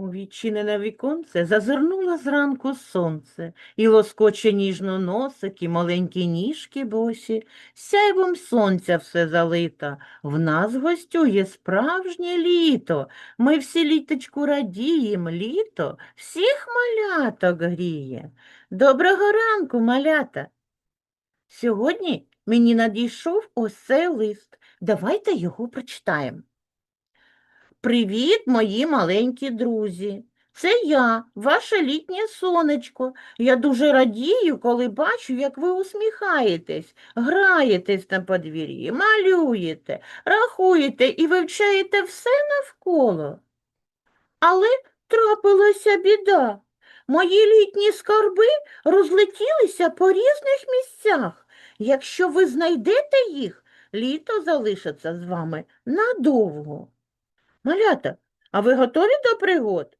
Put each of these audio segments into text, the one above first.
У відчинене віконце зазирнуло зранку сонце, і лоскоче ніжно носик, і маленькі ніжки босі, сяйвом сонця все залито. В нас гостює справжнє літо. Ми всі літочку радієм, літо всіх маляток гріє. Доброго ранку, малята. Сьогодні мені надійшов ось цей лист. Давайте його прочитаємо. Привіт, мої маленькі друзі. Це я, ваше літнє сонечко. Я дуже радію, коли бачу, як ви усміхаєтесь, граєтесь на подвір'ї, малюєте, рахуєте і вивчаєте все навколо. Але трапилася біда. Мої літні скарби розлетілися по різних місцях. Якщо ви знайдете їх, літо залишиться з вами надовго. Малята, а ви готові до пригод?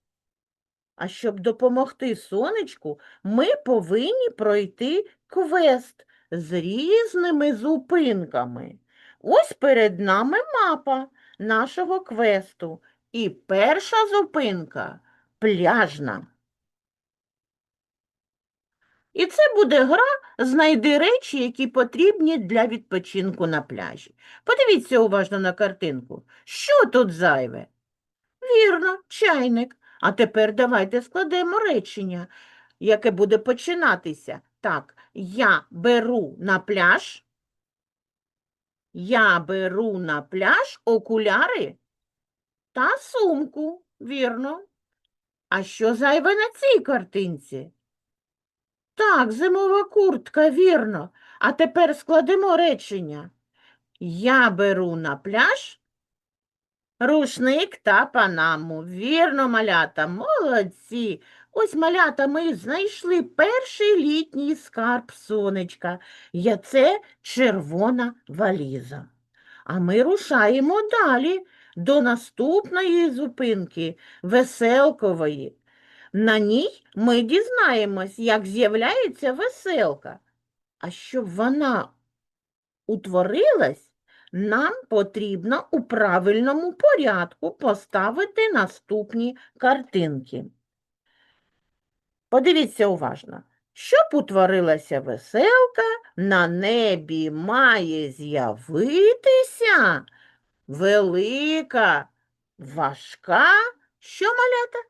А щоб допомогти сонечку, ми повинні пройти квест з різними зупинками. Ось перед нами мапа нашого квесту. І перша зупинка пляжна. І це буде гра Знайди речі, які потрібні для відпочинку на пляжі. Подивіться уважно на картинку. Що тут зайве? Вірно, чайник. А тепер давайте складемо речення, яке буде починатися. Так, я беру на пляж. Я беру на пляж окуляри та сумку. Вірно. А що зайве на цій картинці? Так, зимова куртка, вірно. А тепер складемо речення. Я беру на пляж рушник та панаму. Вірно, малята, молодці. Ось, малята, ми знайшли перший літній скарб сонечка. Я це червона валіза. А ми рушаємо далі до наступної зупинки веселкової. На ній ми дізнаємось, як з'являється веселка. А щоб вона утворилась, нам потрібно у правильному порядку поставити наступні картинки. Подивіться уважно. Щоб утворилася веселка, на небі має з'явитися велика, важка, що малята?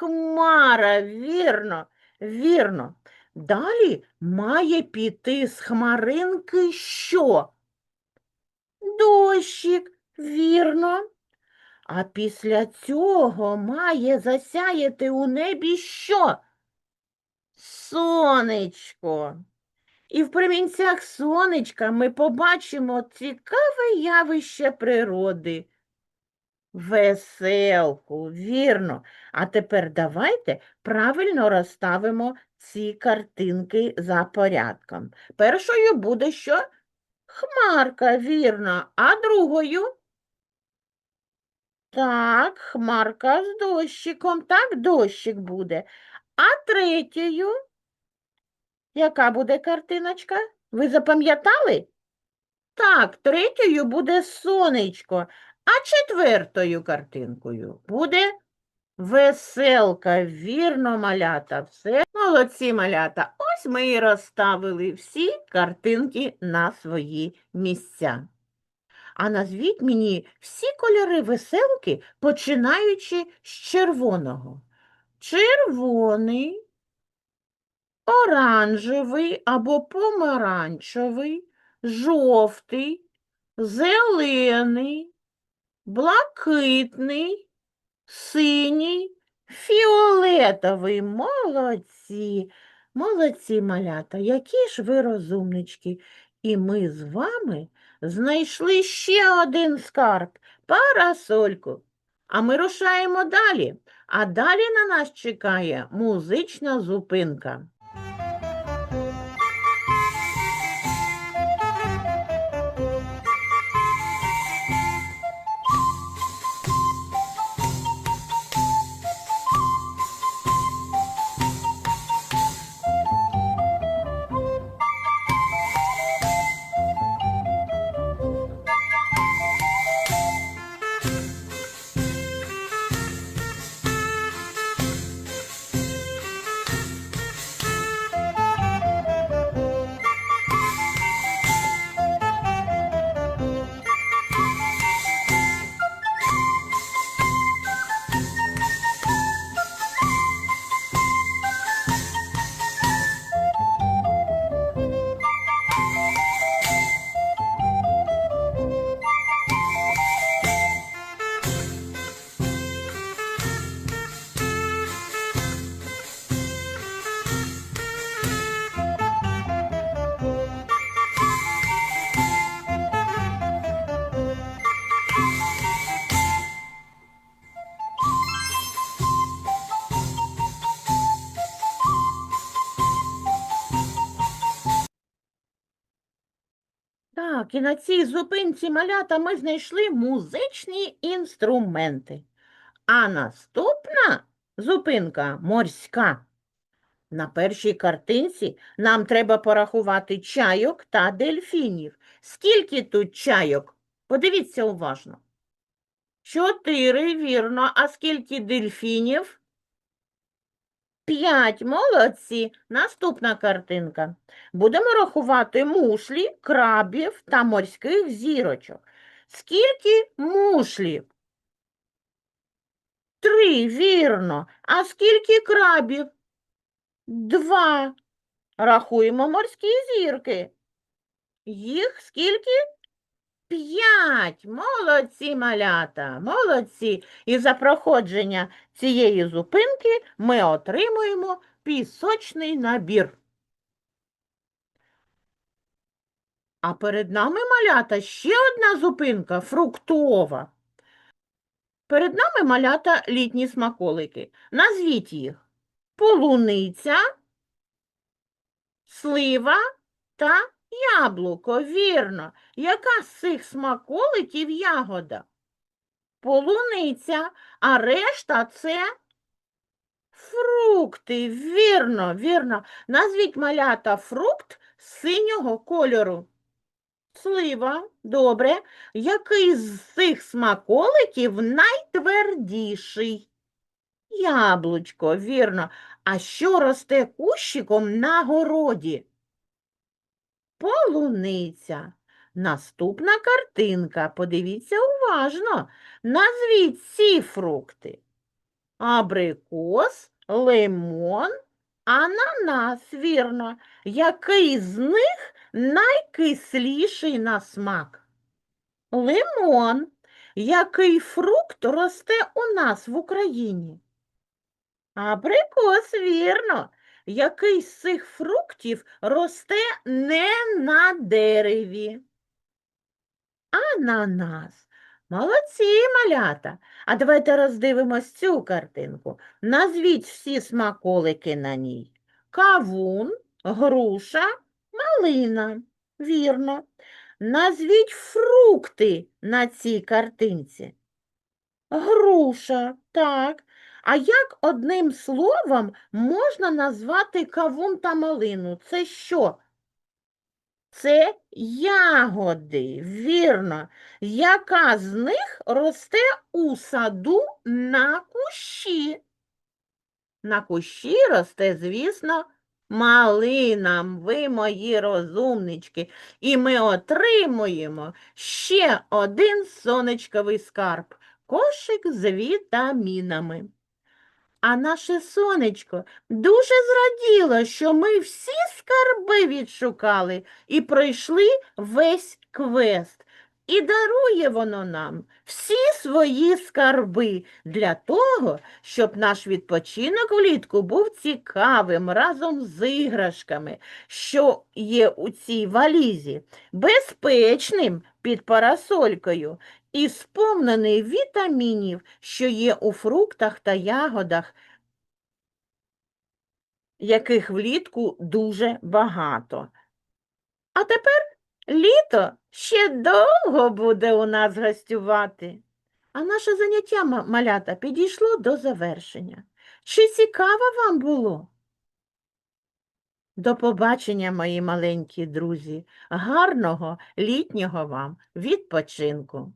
Хмара, вірно, вірно. Далі має піти з хмаринки що? Дощик, вірно. А після цього має засяяти у небі що? Сонечко. І в промінцях сонечка ми побачимо цікаве явище природи. Веселку, вірно. А тепер давайте правильно розставимо ці картинки за порядком. Першою буде що? Хмарка, вірно, а другою? Так, хмарка з дощиком, так, дощик буде. А третьою? Яка буде картиночка? Ви запам'ятали? Так, третьою буде сонечко, а четвертою картинкою буде веселка. Вірно, малята, все. Молодці, малята. Ось ми і розставили всі картинки на свої місця. А назвіть мені всі кольори веселки, починаючи з червоного. Червоний, оранжевий або помаранчевий, жовтий, зелений, блакитний, синій, фіолетовий. Молодці, молодці, малята, які ж ви розумнички. І ми з вами знайшли ще один скарб парасольку. А ми рушаємо далі. А далі на нас чекає музична зупинка. Так, і на цій зупинці малята ми знайшли музичні інструменти. А наступна зупинка морська. На першій картинці нам треба порахувати чайок та дельфінів. Скільки тут чайок? Подивіться уважно. Чотири, вірно. А скільки дельфінів? П'ять. Молодці. Наступна картинка. Будемо рахувати мушлі, крабів та морських зірочок. Скільки мушлів? Три, вірно. А скільки крабів? Два. Рахуємо морські зірки. Їх скільки? П'ять. Молодці, малята, молодці. І за проходження цієї зупинки ми отримуємо пісочний набір. А перед нами малята ще одна зупинка фруктова. Перед нами малята літні смаколики. Назвіть їх полуниця, слива та яблуко. Вірно. Яка з цих смаколиків ягода? Полуниця, а решта це фрукти. Вірно, вірно. Назвіть малята фрукт синього кольору. Слива, добре. Який з цих смаколиків найтвердіший? Яблучко, вірно. А що росте кущиком на городі? Полуниця. Наступна картинка. Подивіться уважно. Назвіть ці фрукти. Абрикос, лимон, ананас, вірно. Який з них найкисліший на смак? Лимон. Який фрукт росте у нас в Україні? Абрикос, вірно. Який з цих фруктів росте не на дереві? Ананас. Молодці, малята. А давайте роздивимось цю картинку. Назвіть всі смаколики на ній. Кавун, груша, малина. Вірно. Назвіть фрукти на цій картинці. Груша, так. А як одним словом можна назвати кавун та малину? Це що? Це ягоди, вірно. Яка з них росте у саду на кущі? На кущі росте, звісно, малина. Ви мої розумнички. І ми отримуємо ще один сонечковий скарб кошик з вітамінами. А наше сонечко дуже зраділо, що ми всі скарби відшукали і пройшли весь квест. І дарує воно нам всі свої скарби для того, щоб наш відпочинок влітку був цікавим разом з іграшками, що є у цій валізі, безпечним під парасолькою і сповнений вітамінів, що є у фруктах та ягодах, яких влітку дуже багато. А тепер літо ще довго буде у нас гостювати. А наше заняття, малята, підійшло до завершення. Чи цікаво вам було? До побачення, мої маленькі друзі. Гарного літнього вам відпочинку.